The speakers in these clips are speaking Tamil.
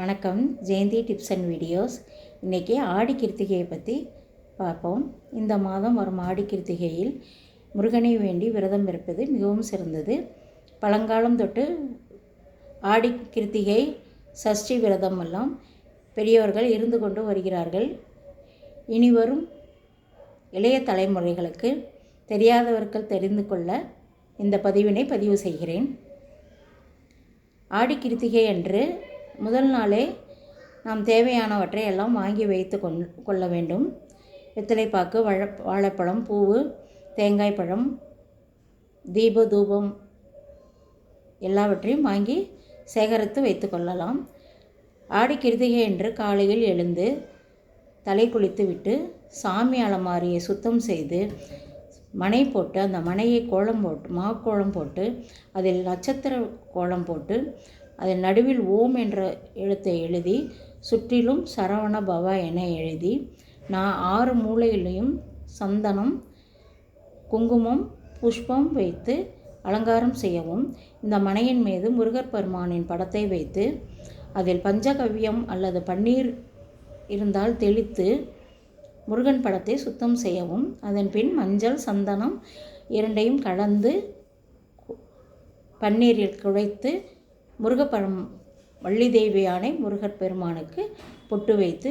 வணக்கம். Jayanthi tips and videos. இன்றைக்கி ஆடி கிருத்திகையை பற்றி பார்ப்போம். இந்த மாதம் வரும் ஆடி கிருத்திகையில் முருகனை வேண்டி விரதம் இருப்பது மிகவும் சிறந்தது. பழங்காலம் தொட்டு ஆடி கிருத்திகை சஷ்டி விரதம் எல்லாம் பெரியவர்கள் இருந்து கொண்டு வருகிறார்கள். இனி வரும் இளைய தலைமுறைகளுக்கு தெரியாதவர்கள் தெரிந்து கொள்ள இந்த பதிவினை பதிவு செய்கிறேன். ஆடி கிருத்திகை அன்று முதல் நாளே நாம் தேவையானவற்றை எல்லாம் வாங்கி வைத்து கொள் கொள்ள வேண்டும். வெத்தலைப்பாக்கு வாழ வாழைப்பழம் பூவு தேங்காய் பழம் தீப தூபம் எல்லாவற்றையும் வாங்கி சேகரித்து வைத்து கொள்ளலாம். ஆடி கிருத்திகை என்று காலையில் எழுந்து தலை குளித்து விட்டு சாமி அலமாரியை சுத்தம் செய்து மனை போட்டு அந்த மனையை கோலம் போட்டு மாக்கோலம் போட்டு அதில் நட்சத்திர கோலம் போட்டு அதன் நடுவில் ஓம் என்ற எழுத்தை எழுதி சுற்றிலும் சரவண பவ என எழுதி நான் ஆறு மூலையிலையும் சந்தனம் குங்குமம் புஷ்பம் வைத்து அலங்காரம் செய்யவும் இந்த மனையின் மீது முருகர் பெருமானின் படத்தை வைத்து அதில் பஞ்சகவ்யம் அல்லது பன்னீர் இருந்தால் தெளித்து முருகன் படத்தை சுத்தம் செய்யவும் அதன் பின் மஞ்சள் சந்தனம் இரண்டையும் கலந்து பன்னீரில் குழைத்து முருகப்பழம் வள்ளி தேவி யானை முருகர் பெருமானுக்கு பொட்டு வைத்து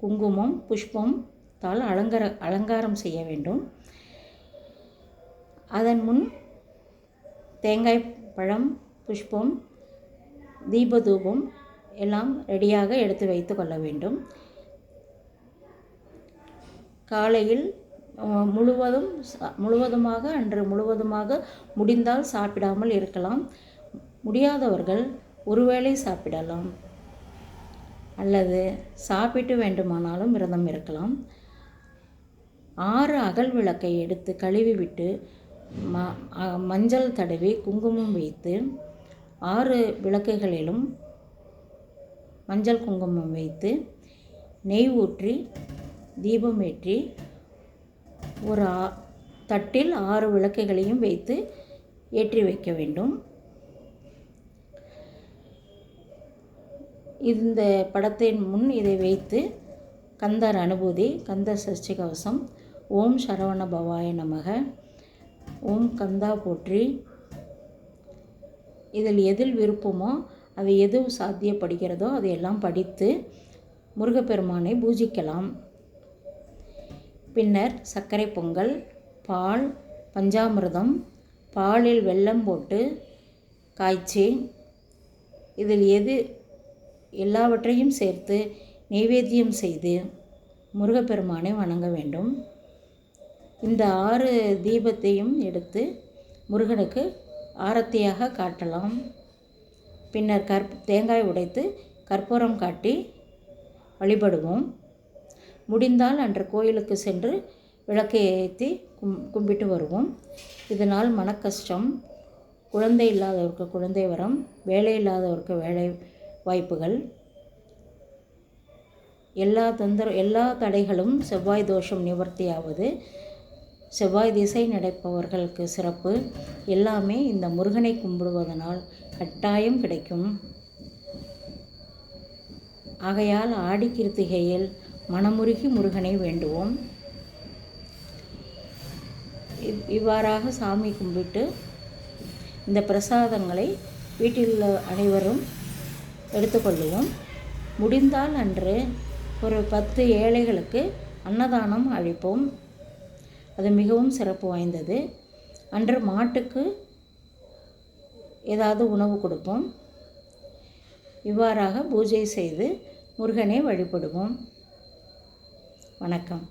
குங்குமம் புஷ்பம் தால் அலங்கார அலங்காரம் செய்ய வேண்டும். அதன் முன் தேங்காய் பழம் புஷ்பம் தீபதூபம் எல்லாம் ரெடியாக எடுத்து வைத்து கொள்ள வேண்டும். காலையில் முழுவதும் முழுவதுமாக அன்று முழுவதுமாக முடிந்தால் சாப்பிடாமல் இருக்கலாம். முடியாதவர்கள் ஒருவேளை சாப்பிடலாம். அல்லது சாப்பிட்டு வேண்டுமானாலும் விரதம் இருக்கலாம். ஆறு அகல் விளக்கை எடுத்து கழுவி விட்டு ம மஞ்சள் தடவி குங்குமம் வைத்து ஆறு விளக்குகளிலும் மஞ்சள் குங்குமம் வைத்து நெய் ஊற்றி தீபம் ஏற்றி ஒரு தட்டில் ஆறு விளக்குகளையும் வைத்து ஏற்றி வைக்க வேண்டும். இந்த படத்தின் முன் இதை வைத்து கந்தர் அனுபூதி கந்தர் சஷ்டி கவசம் ஓம் சரவண பவாய நமக ஓம் கந்தா போற்றி. இதில் எதில் விருப்பமோ அது எது சாத்தியப்படுகிறதோ அதையெல்லாம் படித்து முருகப்பெருமானை பூஜிக்கலாம். பின்னர் சர்க்கரை பொங்கல் பால் பஞ்சாமிர்தம் பாலில் வெல்லம் போட்டு காய்ச்சி இதில் எது எல்லாவற்றையும் சேர்த்து நைவேத்தியம் செய்து முருகப்பெருமானை வணங்க வேண்டும். இந்த ஆறு தீபத்தையும் எடுத்து முருகனுக்கு ஆரத்தியாக காட்டலாம். பின்னர் கற் தேங்காய் உடைத்து கற்பூரம் காட்டி வழிபடுவோம். முடிந்தால் அன்று கோயிலுக்கு சென்று விளக்கை ஏற்றி கும் கும்பிட்டு வருவோம். இதனால் மனக்கஷ்டம். குழந்தை இல்லாதவருக்கு குழந்தை வரம் வேலை இல்லாதவருக்கு வேலை வாய்ப்புகள். எல்லா தொந்தர எல்லா தடைகளும் செவ்வாய் தோஷம் நிவர்த்தியாவது. செவ்வாய் திசை நடப்பவர்களுக்கு சிறப்பு. எல்லாமே இந்த முருகனை கும்பிடுவதனால் கட்டாயம் கிடைக்கும். ஆகையால் ஆடி கிருத்திகையில் மனமுருகி முருகனை வேண்டுவோம். இவ்வாறாக சாமி கும்பிட்டு இந்த பிரசாதங்களை வீட்டில் அனைவரும் எடுத்துக்கொள்ளுவோம். முடிந்தால் அன்று ஒரு பத்து ஏழைகளுக்கு அன்னதானம் அளிப்போம். அது மிகவும் சிறப்பு வாய்ந்தது. அன்று மாட்டுக்கு ஏதாவது உணவு கொடுப்போம். இவ்வாறாக பூஜை செய்து முருகனை வழிபடுவோம். வணக்கம்.